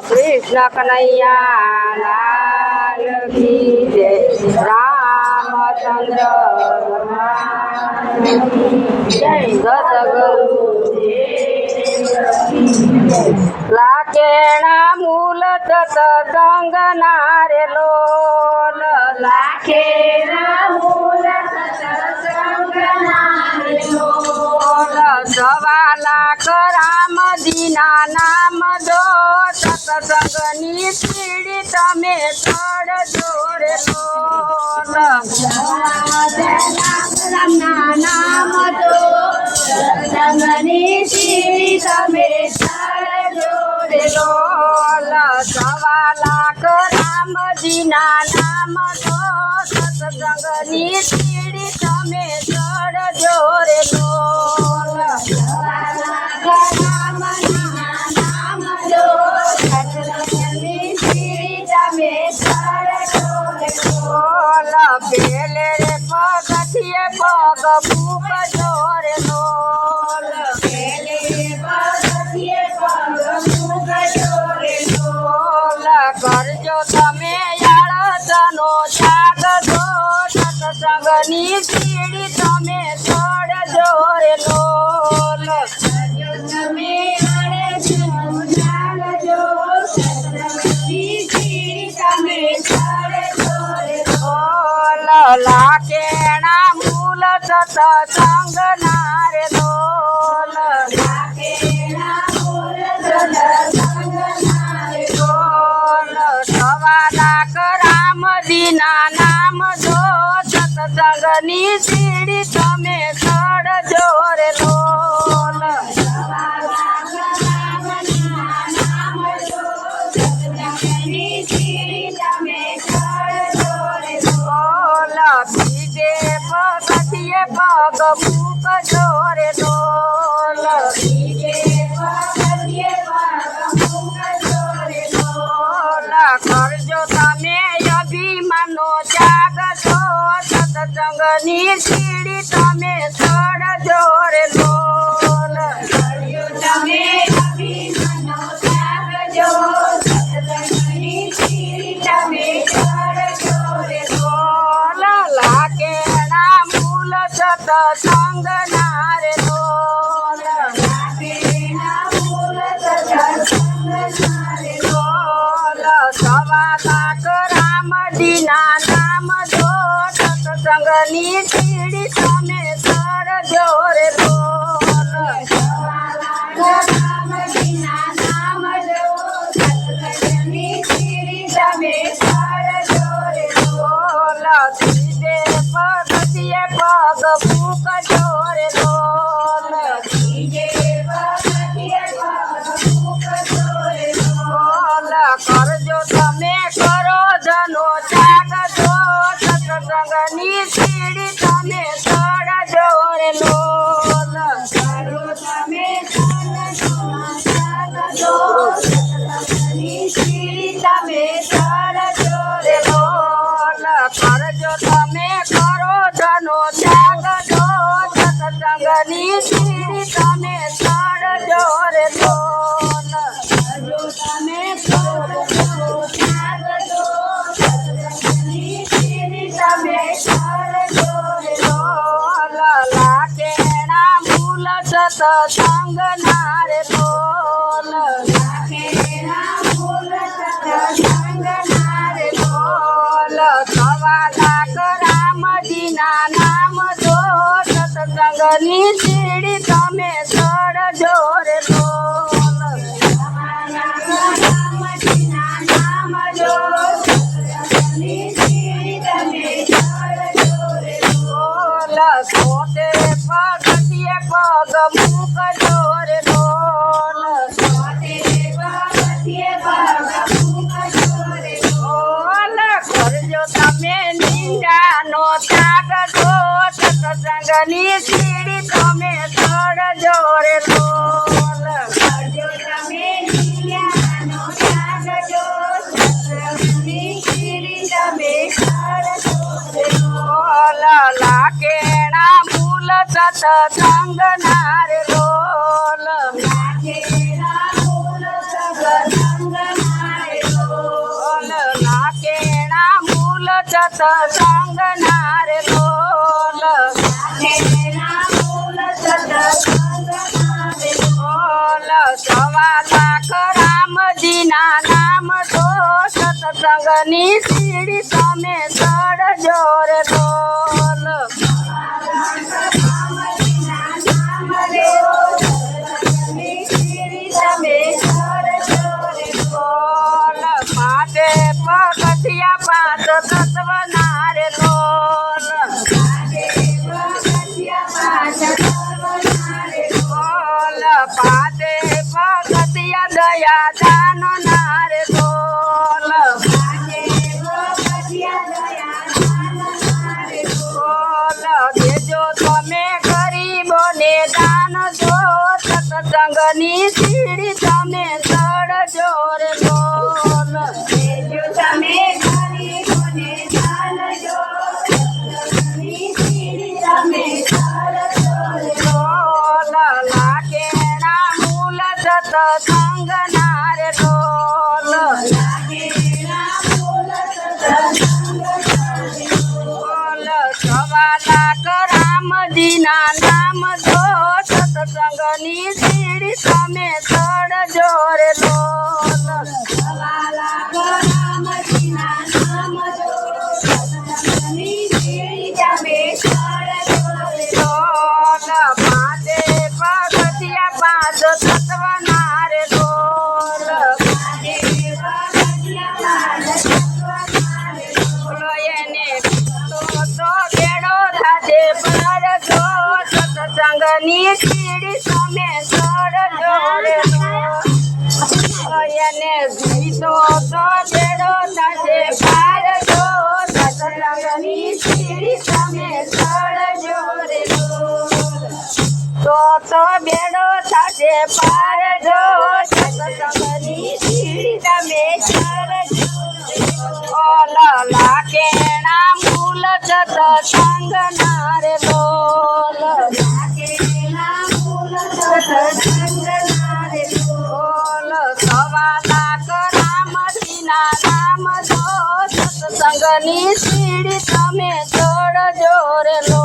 કૃષ્ણ કનૈયા લાલ કી જય રામચંદ્ર લાખેણા મૂલ સતંગ નારે લોલ લાખેણા મૂલ લોલ સવા લાખ દીના નામ દો સતસંગની પીડી તમે ચડ જોડે લોલ નામ તો સતસંગની પીડી તમે ચડ જોડે લોલ સવા લાખ રામજીના નામ તો સતસંગની પીડી તમે ચડ જોડે ભૂપ જોરે લોલ કરજો તમે યાળતનો ત્યાગ દો સત્સંગની સીડી તમે ચડ જોરે લોલ તમે યાળતનો મૂલ સત્સંગની સીડી તમે સડ જોરે લોલ કરજો તમે અભિમાનનો ત્યાગ જો સત્સંગની સીડી તમે સડ જોરે લોલ લાકેણા મૂલ સત્સંગ સત્સંગની સીડી તમે તમે કરો ધનો તમે લોલ લાકેણા મૂલ સત્સંગ નારે લોલ સત્સંગની સીડી તમે સડ જોરે લોલ સવા લાખ રામજીના સંગની સીડી તમે તળ જોરે તોલ કરજો તમે નીલાનો સાગ જો સંગની સીડી તમે તળ જોરે તોલ લાકેણા મૂલ સત સંગ નારે લોલ લાકેણા મૂલ સત સંગ નારે લોલ લાકેણા મૂલ સત સંગ સત્સંગની સીડી સામે ચડજો રે બોલ સત્સંગની સીડી તમે ચડજો રે બોલ. તમે મૂલ સત્સંગ નારે બોલ. બોલ. રામજીના નામ જો સત્સંગની સીડી સત્સંગની સીડી તમે ચડજો એને જીતો તો બેડો થાજે પાર જો સત્સંગની સીડી તમે ચડજો રે તો તો બેડો સાથે પાર જો સત્સંગની સીડી તમે ચડજો ઓલ લાકેણા મૂલ સત્સંગ નારે ની સીડી તમે ચડજો રે લો.